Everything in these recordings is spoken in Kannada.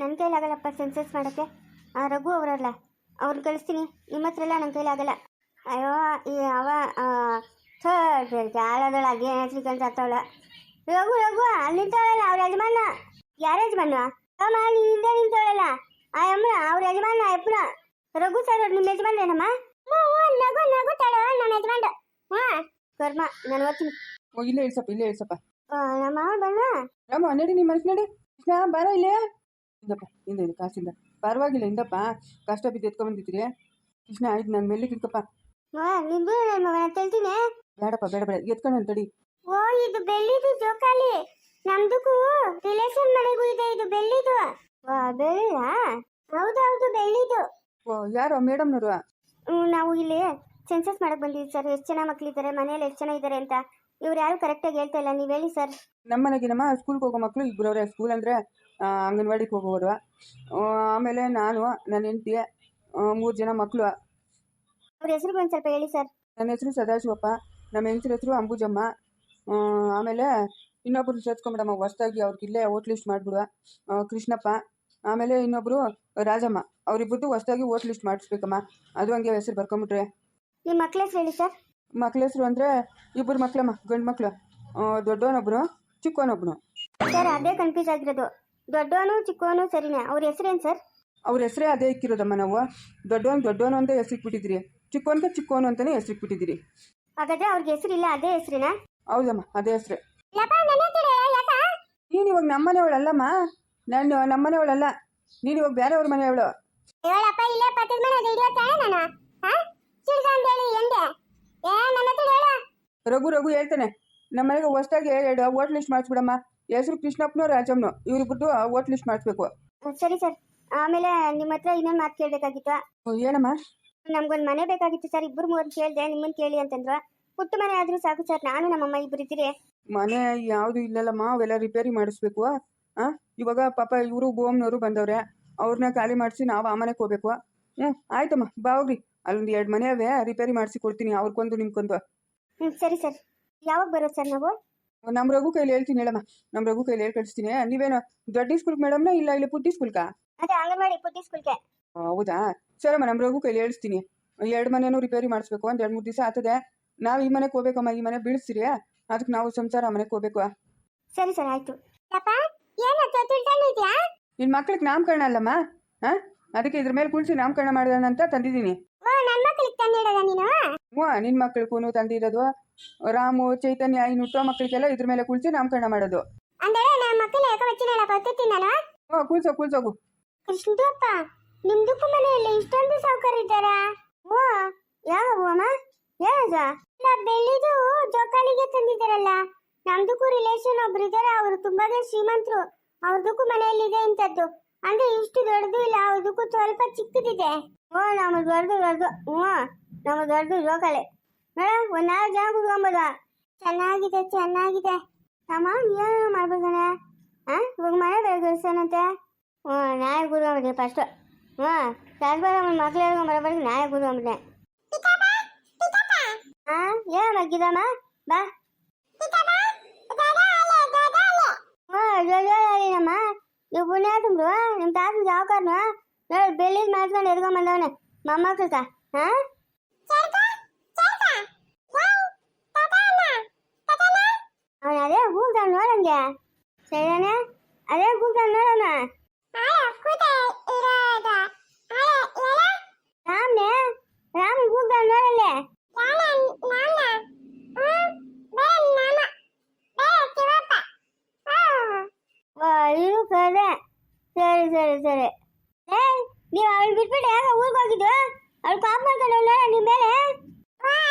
ನನ್ನ ಕೈಲಾಗಲ್ಲಪ್ಪ ಸೆನ್ಸಸ್ ಮಾಡೋಕ್ಕೆ. ಆ ರಘು ಅವರಲ್ಲ ಅವ್ರನ್ನ ಕಳಿಸ್ತೀನಿ. ನಿಮ್ಮ ಹತ್ರ ಎಲ್ಲ ನನ್ನ ಕೈಲಾಗಲ್ಲ ಅಯ್ಯೋ ಈ ಅವ ಕಾಲದಳ ಅದೇ ಶ್ರೀಕಾಂತ್ ಸತ್ತವಳ ರಘು ರಘು ಅಲ್ಲಿ ನಿಂತವಳಲ್ಲ ಅವ್ರ ಯಜಮಾನ? ಯಾರ ಯಜಮಾನ? ಅಮ್ಮ ನೀನ್ ಹಿಂದೆ ನಿಂತವಳಲ್ಲ? ಆ ಅಮ್ಮ ಅವ್ರ ಯಜಮಾನ ಅಪ್ಪನ ರಘು ಸರ್ ನಿಮ್ಮ ಯಜಮಾನ್ರೇನಮ್ಮ ನಗು ನಗು ತಡ ನಮ್ಮ ಯಜಮಾನ ಹಾ ಕರ್ಮ ನಾನು ಓದ್ತೀನಿ. ಇಲ್ಲೇ ಇಳ್ಸಪ್ಪ ಇಲ್ಲೇ ಇಳ್ಸಪ್ಪ ನಮ್ಮ ಬಣ್ಣ ರಾಮ ನಡಿ ನಿಮ್ಮ ಮನಸ್ಸು ನೋಡಿ. ಕೃಷ್ಣ ಬಾರ ಇಲ್ಲೇ. ಇಂದಪ್ಪ ಇಂದ ಇದು ಕಾಸಿಂದ. ಪರವಾಗಿಲ್ಲ ಇಂದಪ್ಪ ಕಷ್ಟ ಬಿದ್ದು ಬಂದಿದ್ರಿ ಕೃಷ್ಣ ಆಯ್ತು ನಾನು ಮೆಲ್ಲಿಗೆ ಇಟ್ಕಪ್ಪ ಹಾ ನಿಂದು ನನ್ನ ಮಗನ ಬೇಡಪ್ಪ ಬೇಡ ಬೇಡ. ಎತ್ಕೊಂಡು ತಡಿ. ಓ ಇದು ಬೆಳ್ಳಿದು ಜೋಕಾಲಿ. ನಮ್ದಕ್ಕೂ ರಿಲೇಷನ್ ಮನೆಗೂ ಇದೆ ಇದು ಬೆಳ್ಳಿದು. ಬೆಳ್ಳಿನ ಹೌದು ಹೌದೌದು ಬೆಳ್ಳಿದು. ಓ ಯಾರು? ಮೇಡಮ್ನವರು? ನಾವು ಇಲ್ಲಿ ಸೆನ್ಸಸ್ ಮಾಡಕ್ ಬಂದಿದ್ದೀವಿ ಸರ್. ಎಷ್ಟು ಜನ ಮಕ್ಳಿದ್ದಾರೆ ಮನೇಲಿ ಎಷ್ಟು ಜನ ಇದ್ದಾರೆ ಅಂತ. ಇವ್ರು ಯಾರು ಕರೆಕ್ಟಾಗಿ ಹೇಳ್ತಾ ಇಲ್ಲ. ನೀವು ಹೇಳಿ ಸರ್. ನಮ್ಮ ಮನೆಗೆ ನಮ್ಮ ಸ್ಕೂಲ್ಗೆ ಹೋಗೋ ಮಕ್ಕಳು ಇಬ್ಬರು ಅವರೇ. ಸ್ಕೂಲ್ ಅಂದರೆ ಅಂಗನವಾಡಿಗೆ ಹೋಗೋರು ಆಮೇಲೆ ನಾನು ನನ್ನ ಹೆಂಡತಿ ಮೂರು ಜನ ಮಕ್ಕಳು ಅವ್ರ ಹೆಸರು ಒಂದು ಸ್ವಲ್ಪ ಹೇಳಿ ಸರ್. ನನ್ನ ಹೆಸರು ಸದಾಶಿವಪ್ಪ ನಮ್ಮ ಹೆಂಗಸ್ರ ಹೆಸರು ಅಂಬುಜಮ್ಮ. ಆಮೇಲೆ ಇನ್ನೊಬ್ಬರು ಸೇರ್ಸ್ಕೊಂಬಿಡಮ್ಮ ಹೊಸ್ದಾಗಿ ಅವ್ರಿಗೆ ಇಲ್ಲೇ ಓಟ್ ಲಿಸ್ಟ್ ಮಾಡಿಬಿಡುವ ಕೃಷ್ಣಪ್ಪ. ಆಮೇಲೆ ಇನ್ನೊಬ್ಬರು ರಾಜಮ್ಮ ಅವರಿಬ್ಬರದ್ದು ಹೊಸ್ದಾಗಿ ಓಟ್ ಲಿಸ್ಟ್ ಮಾಡಿಸ್ಬೇಕಮ್ಮ. ಅದು ಹಂಗೆ ಹೆಸರು ಬರ್ಕೊಂಬಿಟ್ರೆ. ನಿಮ್ಮ ಮಕ್ಳ ಹೆಸರು ಹೇಳಿ ಸರ್. ಮಕ್ಳ ಹೆಸರು ಅಂದರೆ ಇಬ್ಬರು ಮಕ್ಳಮ್ಮ ಗಂಡು ಮಕ್ಕಳು ದೊಡ್ಡವನೊಬ್ಬರು ಚಿಕ್ಕವನೊಬ್ಬನು ಸರ್ ಅದೇ ಕನ್ಫ್ಯೂಸ್ ಆಗಿರೋದು. ದೊಡ್ಡವನು ಚಿಕ್ಕವನು ಸರಿನಾ? ಅವ್ರ ಹೆಸರೇನು ಸರ್? ಅವ್ರ ಹೆಸರೇ ಅದೇ ಇಕ್ಕಿರೋದಮ್ಮ ನಾವು ದೊಡ್ಡವನು ದೊಡ್ಡವನು ಅಂತ ಹೆಸರಿಕ್ಬಿಟ್ಟಿದ್ದೀರಿ. ಚಿಕ್ಕವನ್ಗೆ ಚಿಕ್ಕವನು ಅಂತಲೇ ಬಿಟ್ಟಿದಿರಿ ಹಾಗಾದ್ರೆ ಅವ್ರಿಗೆ ಹೆಸರಿಲ್ಲ ಅದೇ ಹೆಸರಿನ? ಹೌದಮ್ಮ ಅದೇ ಹೆಸರೇ. ನೀನು ಇವಾಗ ನಮ್ಮನೆಯವಳಲ್ಲಮ್ಮ? ನಾನು ನಮ್ಮನೆಯವಳಲ್ಲ. ನೀನು ಇವಾಗ ಬೇರೆಯವ್ರ ಮನೆಯವಳು. ಹೇಳಪ್ಪ ಇಲ್ಲೇ ಪಕ್ಕದ ಮನೆ ಹಿಡಿಯೋ ತಾನೆ ನಾನು? ಹಾ? ಅಂತ ಹೇಳಿ ಎಂದೆ? ಏ ನನ್ನ ಹತ್ರ ಹೇಳ. ರಘು ರಘು ಹೇಳ್ತಾನೆ. ನಮ್ಮ ಮನೆಗೆ ಹೊಸ್ದಾಗಿ ಎರಡು ಓಟ್ ಲಿಸ್ಟ್ ಮಾಡಿಸ್ಬಿಡಮ್ಮ. ಹೆಸರು ಕೃಷ್ಣಪ್ಪನು ರಾಜಮ್ಮನು ಇವ್ರಿಬ್ರದ್ದು ಓಟ್ ಲಿಸ್ಟ್ ಮಾಡಿಸ್ಬೇಕು. ಸರಿ ಸರ್. ಆಮೇಲೆ ನಿಮ್ಮ ಹತ್ರ ಇನ್ನೊಂದು ಮಾತು ಕೇಳಬೇಕಾಗಿತ್ತು. ಓ, ಏನಮ್ಮ? ನಮ್ಗೊಂದು ಮನೆ ಬೇಕಾಗಿತ್ತು ಸರ್. ಇಬ್ಬರು ಮೂರು ಕೇಳಿದೆ ನಿಮ್ಮನ್ನ ಕೇಳಿ ಅಂತಂದ್ರು. ಪುಟ್ಟ ಮನೆ ಆದ್ರೂ ಸಾಕು ಸರ್. ನಾನು ನಮ್ಮಮ್ಮ ಇಬ್ಬರು ಇದ್ದೀರಿ. ಮನೆ ಯಾವುದು ಇಲ್ಲಲ್ಲಮ್ಮ. ಅವೆಲ್ಲ ರಿಪೇರಿ ಮಾಡಿಸ್ಬೇಕು. ಆ? ಇವಾಗ ಪಾಪ ಇವರು ಗೋಮ್ನವರು ಬಂದವ್ರೆ. ಅವ್ರನ್ನ ಖಾಲಿ ಮಾಡಿಸಿ ನಾವು ಆ ಮನೆಗೆ ಹೋಗ್ಬೇಕು. ಹ್ಞೂ ಆಯ್ತಮ್ಮ. ಬಾ ಹೋಗ್ರಿ. ಅಲ್ಲೊಂದು ಎರಡು ಮನೆ ಅವೇ. ರಿಪೇರಿ ಮಾಡಿಸಿ ಕೊಡ್ತೀನಿ. ಅವ್ರಿಗೊಂದು ನಿಮ್ಗೊಂದು ಹ್ಞೂ ಸರಿ ಸರ್. ಯಾವಾಗ ಬರೋದು ಸರ್ ನಾವು? ನಮ್ಮ ರಘು ಕೈಲಿ ಹೇಳ್ತೀನಿ ಹೇಳಮ್ಮ. ನಮ್ಮ ರಘು ಕೈಲಿ ಹೇಳಿ ಕಳಿಸ್ತೀನಿ. ನೀವೇನು ದೊಡ್ಡ ಸ್ಕೂಲ್ ಮೇಡಮ್ನ ಇಲ್ಲ ಇಲ್ಲ ಪುಟ್ಟಿ ಸ್ಕೂಲ್ಗಾ ಅದೇ ಅಂಗನವಾಡಿ ಪುಟ್ಟಿ ಸ್ಕೂಲ್ಗೆ ಹೌದಾ? ಸರಮ್ಮ ನಮ್ಮ ರಘು ಕೈಲಿ ಹೇಳಿಸ್ತೀನಿ. ಎರಡು ಮನೆನೂ ರಿಪೇರಿ ಮಾಡಿಸ್ಬೇಕು. ಒಂದ್ ಎರಡು ಮೂರು ದಿವಸ ಆಗ್ತದೆ ನಾವು ಈ ಮನೆಗೆ ಹೋಗ್ಬೇಕಮ್ಮ. ಈ ಮನೆ ಬೀಳಿಸ್ತೀರಿ. ಅದಕ್ಕೆ ನಾವು ಸಂಸಾರ ಆ ಮನೆಗೆ ಹೋಗ್ಬೇಕು. ಸರಿ ಸರ್ ಆಯ್ತು. ನಿನ್ನ ಮಕ್ಳಿಗೆ ನಾಮಕರಣ ಅಲ್ಲಮ್ಮ? ಹಾಂ? ಅದಕ್ಕೆ ಇದ್ರ ಮೇಲೆ ಕುಳಿಸಿ ನಾಮಕರಣ ಮಾಡಿದ ಅಂತ ತಂದಿದ್ದೀನಿ. ತಂದಿಡೋದ ನೀನು? ಹ್ಞೂ ನಿನ್ನ ತಂದಿರೋದು. ರಾಮು ಚೈತನ್ಯ ಇನ್ನು ಹುಟ್ಟೋ ಮಕ್ಕಳಿಗೆಲ್ಲ ಇದ್ರ ಮೇಲೆ ಕುಳಿಸಿ ನಾಮಕರಣ ಮಾಡೋದು. ಅಂದ್ರೆ ನಮ್ಮ ಮಕ್ಕಳ ಯಾಕೆ ವಚ್ಚಿನಲ್ಲ ಗೊತ್ತಿತ್ತೀನಿ ನಾನು? ಹ್ಞೂ ಕುಳ್ಸೋ ಕುಳ್ಸೋಗು. ಕೃಷ್ಣದಪ್ಪ ನಿಮ್ದಕ್ಕೂ ಮನೆಯಲ್ಲಿ ಇಷ್ಟೊಂದು ಸೌಕರ್ಯ ಇದ್ದಾರಾ? ಓ ಯಾವ ಅಮ್ಮ ಯಾವಾಗ? ಬೆಳ್ಳಿದು ಜೋಕಾಲಿಗೆ ತಂದಿದ್ದಾರಲ್ಲ. ನಮ್ದಕ್ಕೂ ರಿಲೇಷನ್ ಒಬ್ರು ಇದ್ದಾರೆ ಅವರು ತುಂಬಾನೇ ಶ್ರೀಮಂತರು. ಅವ್ರದಕ್ಕೂ ಮನೆಯಲ್ಲಿ ಇದೆ ಇಂಥದ್ದು. ಅಂದ್ರೆ ಇಷ್ಟು ದೊಡ್ಡದು ಇಲ್ಲ ಅವ್ರದಕ್ಕೂ ಸ್ವಲ್ಪ ಚಿಕ್ಕದಿದೆ. ಓ ನಮ್ಮ ದೊಡ್ಡದು ದೊಡ್ಡದು ಹ್ಞೂ ನಮ್ಮ ದೊಡ್ಡದು ಜೋಕಾಲಿ ನೋಡ ಒಂದ್ ನಾಲ್ಕು ಜನ ಕುತ್ಕೊಂಬೋದ ಚೆನ್ನಾಗಿದೆ ಚೆನ್ನಾಗಿದೆ. ನಮ್ಮ ಏನು ಮಾಡ್ಬೋದಾನೆ ಆ ಇವಾಗ ಮನೆ ಬೆಳಗ್ಸನಂತೆ ಹ್ಞೂ ನಾಳೆ ಕೂತ್ಕೊಂಬಿಟ್ಟೆ ಫಸ್ಟು ಹ್ಞೂ ಸಾಸ್ಬಾರ ಮಕ್ಳು ಹೇಳ್ಕೊಂಡು ಬರೋಬರ್ಗೆ ನಾಳೆ ಕೂತ್ಕೊಂಬಿಟ್ಟೆ ಹಾಂ ಏನು ಮಗ್ಗಿದಮ್ಮ ಬಾ ಹ್ಞೂ ಜೋಜೋಳಮ್ಮ ನೀವು ಪುಣ್ಯ ತುಂಬ್ರು ನಿಮ್ಮ ತಾತನ ಸಾವುಕಾರನು ನೋಡಿ ಬೆಳ್ಳಿದ್ ಮಾಡ್ಕೊಂಡು ಎದ್ಕೊಂಡ್ ಬಂದವನೆ. ಮೊಮ್ಮಕ್ಳು ಹಾಂ? ಅವನು ಅದೇ ಕೂಗ್ತಾನೆ ನೋಡಂಗೆ. ಸರಿಯಾನೆ ಅದೇ ಕೂಗ್ತಾನೆ ನೋಡೋಣ ರಾಮ್ನೆ ರಾಮ್ ಕೂಗ್ತಾನೆ ನೋಡಲ್ಲೇ ಓ ಇದು ಕದೆ ಸರಿ ಸರಿ ಸರಿ ಏ ನೀವು ಅವಳು ಬಿಟ್ಬಿಟ್ಟು ಯಾಕೆ ಊರಿಗೆ ಹೋಗಿದ್ದು ಅವಳು ಕಾಪ್ ಮಾಡ್ಕೊಂಡು ನೋಡ ನಿಮ್ಮ ಮೇಲೆ ಹಾಂ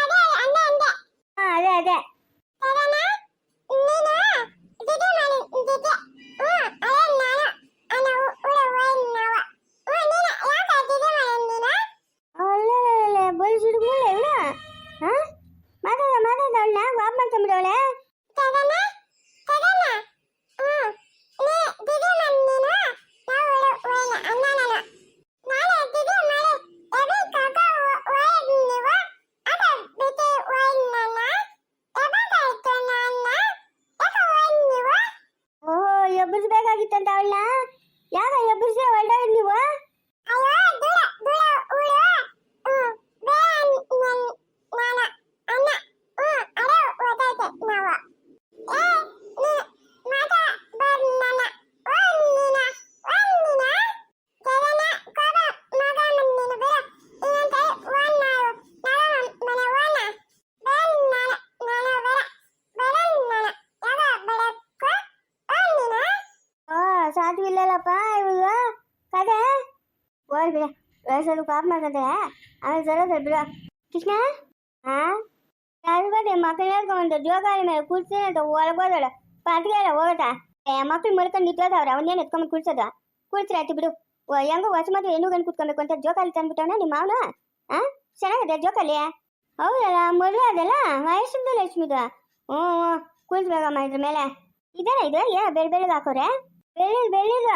ಅದೇ ಅದೇ ಅಲ್ಲೇ ಬಲ್ ಸಿಡುಗುಲ್ಲ ಇವಳು ಹಾ ಮಾತಾಡ ಮಾತಾಡ ಅವಳನ್ನ ಕಾಪ್ ಮಾಡ್ಕೊಂಬಿಡವಳೆ ಓಹೋ ಎಬ್ಬರಿಸ್ಬೇಕಾಗಿತ್ತಂತ ಅವಳನ್ನ ಯಾವ ನಿಲ್ಸಿ ಹೊರಡೋದು ನೀವು ಅಯ್ಯೋ ದೂರ ದೂರ ಊರು ಹ್ಮ್ ಬೇಡ ನನ್ ನಾನ ಅಣ್ಣ ಹ್ಮ್ ಅರೆ ಓದೈತೆ ನಾವು ಏ ನೀ ಮಾತಾ ಬರ್ ನನ್ನ ಓ ನೀನ ಓ ನೀನ ಜಗನ ಕೋಬ ಮಗ ನೀನು ಬೇಡ ಇನ್ನಂತೆ ಓನ್ ನಾವು ನಾವು ಮನೆ ಓನ ಬೇಡ ನಾನ ನಾನು ಬೇಡ ಬೇಡ ನಾನ ಯಾವ ಬೇಡಕ್ಕೋ ಓ ನೀನ ಓ ಸಾಧು ಇವಾಗ ಕದೆ ಓಡ್ ಬಿಡ. ವಯಸ್ಸಲ್ಲಿ ಕಾಪ್ ಮಾಡ್ಕೊಂಡೆ. ಆಮೇಲೆ ಸರೋದ ಬಿಡ. ಕೃಷ್ಣ? ಹಾ ಯಾರಿಗೋದೆ ಮಕ್ಕಳು ಹೇಳ್ಕೊಂಡು ಜೋಗಾಲಿ ಮೇಲೆ ಕೂರ್ತೀನಿ ಅಂತ ಒಳಗೋದಳ ಪಾತ್ಗೆಲ್ಲ ಹೋಗತ್ತಾ? ಏ, ಮಕ್ಳು ಮಲ್ಕೊಂಡು ನಿಂತೋದವ್ರೆ ಅವನ್ನೇನು ಎತ್ಕೊಂಡು ಕೂರ್ಸೋದ? ಕೂರ್ಸ್ರಿ ಆಯ್ತು ಬಿಡು. ಹೆಂಗೋ ಹೊಸ ಮದುವೆ ಹೆಣ್ಣು ಗಂಡು ಕುತ್ಕೊಬೇಕು ಅಂತ ಜೋಕಾಲಿ ತಂದ್ಬಿಟ್ಟವನ ನಿಮ್ಮ ಅವನು ಹಾ ಚೆನ್ನಾಗಿದೆ ಜೋಕಾಲಿ? ಹೌದಲ್ಲ, ಮದುವೆ ಅದಲ್ಲ? ವಯಸ್ಸಿಂದ ಲಕ್ಷ್ಮಿದು. ಹ್ಞೂ ಹ್ಞೂ ಕೂರ್ಸ್ಬೇಕಮ್ಮ ಇದ್ರ ಮೇಲೆ. ಇದೆಲ್ಲ ಇದು ಯಾ ಬೆಳೆ ಬೆಳಗ್ಗೆ ಹಾಕೋರೆ? ಬೆಳ್ಳಿ ಬೆಳ್ಳಿದ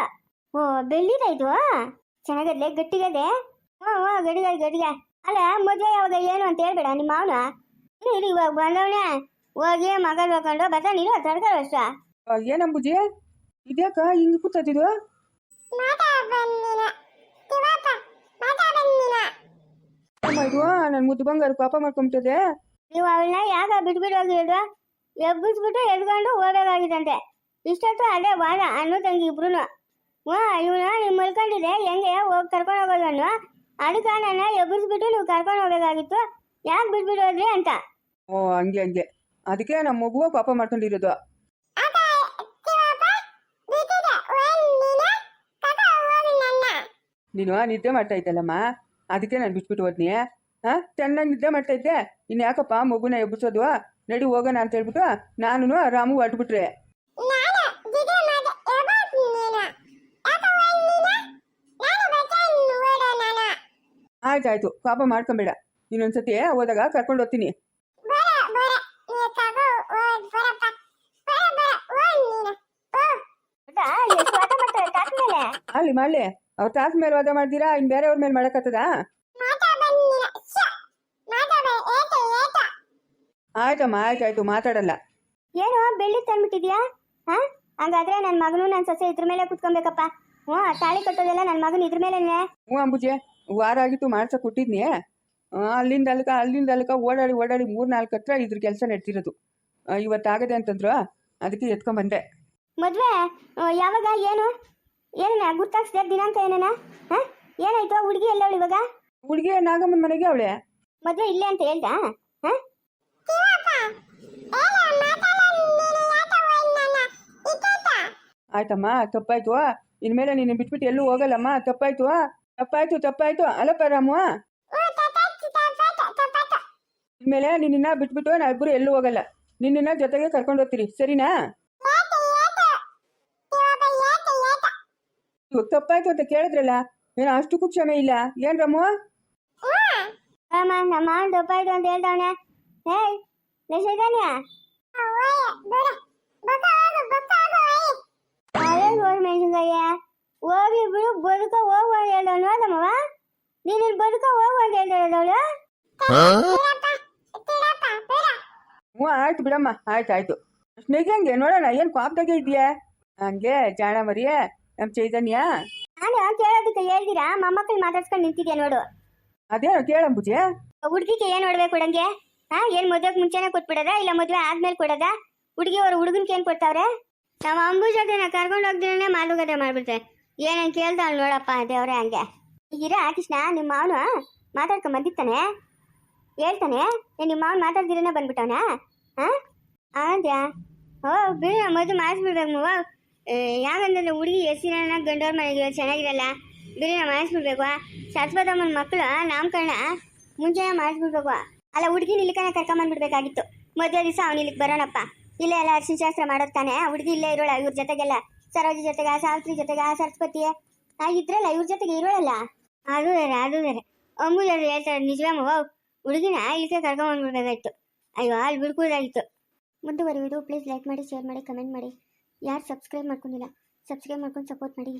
ಓ ಬೆಳ್ಳಿದ ಇದು? ಚೆನ್ನಾಗದ್ಲೆ ಗಟ್ಟಿಗದೆ? ಹ್ಞೂ ಹ್ಞೂ ಗಡಿಗ ಗಡಿಗ. ಅಲ್ಲ ಮದುವೆ ಯಾವಾಗ ಏನು ಅಂತ ಹೇಳ್ಬೇಡ ನಿಮ್ಮ ಮಾವನ? ಇರು ಇವಾಗ ಬಂದವನೇ. ಹೋಗಿ ಮಗ ನೋಡ್ಕೊಂಡು ಬರ್ತಾನೆ ನೀನು ತಡ್ಕೊಳ್ಳೋ ಅಷ್ಟ. ಏನಂಬುಜಿ ಇದ್ಯಾಕ ಹಿಂಗೆ ಕೂತದಿದು ಅಮ್ಮ ಇದು ನನ್ನ ಮುದ್ದು ಬಂಗಾರ ಪಾಪ ಮಾಡ್ಕೊಂಬಿಟ್ಟದೆ. ನೀವು ಅವಳನ್ನ ಯಾಕ ಬಿಟ್ಬಿಟ್ಟು ಹೋಗಿರೋದು ಎಬ್ಬಿಸ್ಬಿಟ್ಟು ಎದ್ಕೊಂಡು ಹೋಗ್ಬೇಕಾಗಿತ್ತಂತೆ ಇಷ್ಟೊತ್ತು ಅದೇ ವಾದ ಅಣ್ಣ ತಂಗಿ ಇಬ್ರು ಹ್ಞೂ ಇವನು ನೀವು ಮಲ್ಕೊಂಡಿದೆ ಹೆಂಗೆ ಹೋಗಿ ಕರ್ಕೊಂಡು ಹೋಗೋದು ಅನ್ನು ಅದಕ್ಕೆ ನನ್ನ ಎಬ್ಬಿಸ್ಬಿಟ್ಟು ನೀವು ಕರ್ಕೊಂಡು ಹೋಗಬೇಕಾಗಿತ್ತು. ಯಾಕೆ ಬಿಟ್ಬಿಟ್ಟು ಹೋದ್ರಿ ಅಂತ. ಓ ಹಂಗೆ ಹಂಗೆ. ಅದಕ್ಕೆ ನಮ್ಮ ಮಗುವ ಪಾಪ ಮಾಡ್ಕೊಂಡಿರೋದು. ನೀನು? ನಿದ್ದೆ ಮಾಡ್ತಾ ಇದ್ದಲ್ಲಮ್ಮ? ಅದಕ್ಕೆ ನಾನು ಬಿಟ್ಬಿಟ್ಟು ಹೋದ್ನಿ. ಹಾಂ ಚೆನ್ನಾಗಿ ನಿದ್ದೆ ಮಾಡ್ತಾ ಇದ್ದೆ. ಇನ್ನು ಯಾಕಪ್ಪ ಮಗುನ ಎಬ್ಬಿಸೋದು ನಡಿ ಹೋಗೋಣ ಅಂತ ಹೇಳ್ಬಿಟ್ಟು ನಾನು ರಾಮು ಹೊರಟ್ಬಿಟ್ರೆ ಆಯ್ತಾಯ್ತು. ಪಾಪ ಮಾಡ್ಕೊಂಬೇಡ. ಇನ್ನೊಂದ್ಸತಿ ಹೋದಾಗ ಕರ್ಕೊಂಡು ಹೋಗ್ತೀನಿ. ಅಲ್ಲಿ ಮಾಡಲಿ. ಅವ್ರ ತಾತ ಮೇಲೆ ವಾದ ಮಾಡ್ತೀರಾ? ಇನ್ನು ಬೇರೆಯವ್ರ ಮೇಲೆ ಮಾಡಕತ್ತದ ಆಯ್ತಮ್ಮ ಆಯ್ತಾಯ್ತು ಮಾತಾಡಲ್ಲ. ಏನು ಬೆಳ್ಳಿ ತಂದ್ಬಿಟ್ಟಿದ್ಯಾ? ಹಾ? ಹಂಗಾದ್ರೆ ನನ್ನ ಮಗನು ನನ್ನ ಸೊಸೆ ಇದ್ರ ಮೇಲೆ ಕುತ್ಕೊಬೇಕಪ್ಪ. ಹ್ಞೂ ತಾಳಿ ಕಟ್ಟೋದೆಲ್ಲ ನನ್ನ ಮಗನ ಇದ್ರ ಮೇಲೆ ಹ್ಞೂ ಅಂಬುಜೆ. ವಾರ ಆಗಿತ್ತು ಮಾಡ್ಸ ಕೊಟ್ಟಿದ್ನಿ ಅಲ್ಲಿಂದ ಅಲ್ಕ ಅಲ್ಲಿಂದ ಅಲ್ಕ ಓಡಾಡಿ ಓಡಾಡಿ ಮೂರು ನಾಲ್ಕು ಹತ್ರ ಇದ್ರ ಕೆಲಸ ನಡ್ತಿರೋದು ಇವತ್ತಾಗದೆ ಅಂತಂದ್ರು ಅದಕ್ಕೆ ಎತ್ಕೊಂಬಂದೆ ಮದ್ವೆ ಯಾವಾಗ ಏನು? ಏನಣ್ಣ ಗುರ್ತಾಕ್ಸ್ದೆ ದಿನಾಂಕ ಹಾ? ಏನಾಯ್ತು ಹುಡುಗಿ ಎಲ್ಲವಳು ಇವಾಗ? ಹುಡುಗಿ ನಾಗಮ್ಮನ ಮನೆಗೆ ಅವಳೆ. ಮದ್ವೆ ಇಲ್ಲೇ ಅಂತ ಹೇಳ್ದ? ಆಯ್ತಮ್ಮ ತಪ್ಪಾಯ್ತು. ಇನ್ಮೇಲೆ ನೀನು ಬಿಟ್ಬಿಟ್ಟು ಎಲ್ಲೂ ಹೋಗಲ್ಲಮ್ಮ ತಪ್ಪಾಯ್ತು. ತಪ್ಪಾಯ್ತು ತಪ್ಪಾಯ್ತು ಅಲ್ಲಪ್ಪ ರಾಮು ಇನ್ಮೇಲೆ ನಿನ್ನ ಬಿಟ್ಬಿಟ್ಟು ನಾವಿಬ್ಬರು ಎಲ್ಲೂ ಹೋಗಲ್ಲ ನಿನ್ನ ಜೊತೆಗೆ ಕರ್ಕೊಂಡು ಹೋಗ್ತೀರಿ ಸರಿನಾ ಇವಾಗ ತಪ್ಪಾಯ್ತು ಅಂತ ಕೇಳಿದ್ರಲ್ಲ ಏನು ಅಷ್ಟಕ್ಕೂ ಕ್ಷಮೆ ಇಲ್ಲ ಏನ್ ರಾಮು ನಮ್ಮ ಮಾವನ ದಪ್ಪಾಯ್ತು ಅಂತ ಹೇಳ್ದವನೆ ಹೇಯ್ ಲಕ್ಷದಾನ್ಯ ಅದೇ ಮೆಣಸಿನ್ಕಾಯ ಹೋಗ್ಲಿ ಬಿಡು ಬದುಕ ಹೋಗು ಅಂತ ಹೇಳ್ದವನು ನೋದಮ್ಮವ ನೀನು ಬದುಕ ಹೋಗು ಅಂತ ಹ್ಞೂ ಆಯ್ತು ಬಿಡಮ್ಮ ಆಯ್ತು ಆಯ್ತು. ಸ್ನೇಹಿತಂಗೆ ನೋಡೋಣ ಏನು ಕಾಪ್ದಾಗೆ ಇದೆಯಾ ಹಂಗೆ ಜಾಣ ಮರಿಯೇ ನಮ್ಮ ಚೈತನ್ಯ. ನಾನು ಕೇಳೋದಕ್ಕೆ ಹೇಳ್ತೀರಾ? ಮೊಮ್ಮಕ್ಕಳು ಮಾತಾಡ್ಸ್ಕೊಂಡು ನಿಂತಿದ್ಯಾ ನೋಡು. ಅದೇನೋ ಕೇಳಂಬುಜೆ ಹುಡುಗಿಗೆ ಏನ್ ನೋಡ್ಬೇಕು ಕೊಡಂಗೆ ಹಾ ಏನ್ ಮದ್ವೆಗ್ ಮುಂಚೆನೆ ಕೊಟ್ಬಿಡದ ಇಲ್ಲ ಮದ್ವೆ ಆದ್ಮೇಲೆ ಕೊಡದ? ಹುಡುಗಿ ಅವ್ರ ಹುಡುಗನ್ಗೆ ಏನ್ ಕೊಡ್ತಾವ್ರೆ? ನಮ್ಮ ಅಂಬು ಜೊತೆನ ಕರ್ಕೊಂಡು ಹೋಗ್ದಿರೇ ಮಾತುಕತೆ ಮಾಡ್ಬಿಡ್ತೆ ಏನೇನ್ ಕೇಳ್ತಾಳ ನೋಡಪ್ಪ ದೇವ್ರೆ ಹಂಗೆ. ಈಗಿರ ಕೃಷ್ಣ ನಿಮ್ಮ ಮಾವನು ಮಾತಾಡ್ಕೊಂಡ್ ಬಂದಿತ್ತಾನೆ ಹೇಳ್ತಾನೆ ನಿಮ್ಮ ಮಾವನ್ ಮಾತಾಡ್ದಿರೇನೆ ಬಂದ್ಬಿಟ್ಟವನ? ಹಾ? ಓ, ಬಿಡ ಮದುವೆ ಮಾಡಿಸ್ಬಿಡ್ಬೇಕು ಮವ ಯಾಕಂದ್ರೆ ಹುಡುಗಿ ಎಸಿನ ಗಂಡವ್ರ ಮನೆಗೆ ಚೆನ್ನಾಗಿರಲ್ಲ. ಬಿರಿನ ಮಾಡಿಸ್ಬಿಡ್ಬೇಕು. ಸರಸ್ವತಮ್ಮನ ಮಕ್ಕಳು ನಾಮಕರಣ ಮುಂಚೆನೇ ಮಾಡಿಸ್ಬಿಡ್ಬೇಕು. ಅಲ್ಲ, ಹುಡುಗಿ ಇಲ್ಲಿಕನ ಕರ್ಕೊಂಬಂದ್ಬಿಡ್ಬೇಕಾಗಿತ್ತು. ಮದುವೆ ದಿವಸ ಅವ್ನು ಇಲ್ಲಿಗೆ ಬರೋಣಪ್ಪ. ಇಲ್ಲೇ ಎಲ್ಲ ಅರ್ಶಿನ ಶಾಸ್ತ್ರ ಮಾಡೋದು ತಾನೆ. ಹುಡುಗಿ ಇಲ್ಲೇ ಇರೋಳ ಇವ್ರ ಜೊತೆಗೆಲ್ಲ. ಸರೋಜಿ ಜೊತೆಗ, ಸಾವಿತ್ರಿ ಜೊತೆಗ ಸರಸ್ವತಿ ಹಾಗಿದ್ರಲ್ಲ, ಇವ್ರ ಜೊತೆಗೆ ಇರೋಳಲ್ಲ? ಅದು ಬೇರೆ ಅದು ಬೇರೆ. ಅಮೂಲ್ಯರು ಹೇಳ್ತಾರೆ ನಿಜವೇ ಮವ ಹುಡುಗಿನ ಇಲ್ಲಿಗೆ ಕರ್ಕೊಂಡ್ಬಿಡ್ಬೇಕಾಯ್ತು ಅಯ್ಯೋ ಅಲ್ಲಿ ಬಿಡ್ಕೋದಾಗಿತ್ತು ಮುಂದುವರಿಯುವುದು ಪ್ಲೀಸ್ ಲೈಕ್ ಮಾಡಿ ಶೇರ್ ಮಾಡಿ ಕಮೆಂಟ್ ಮಾಡಿ. ಯಾರು ಸಬ್ಸ್ಕ್ರೈಬ್ ಮಾಡ್ಕೊಂಡಿಲ್ಲ ಸಬ್ಸ್ಕ್ರೈಬ್ ಮಾಡ್ಕೊಂಡು ಸಪೋರ್ಟ್ ಮಾಡಿ.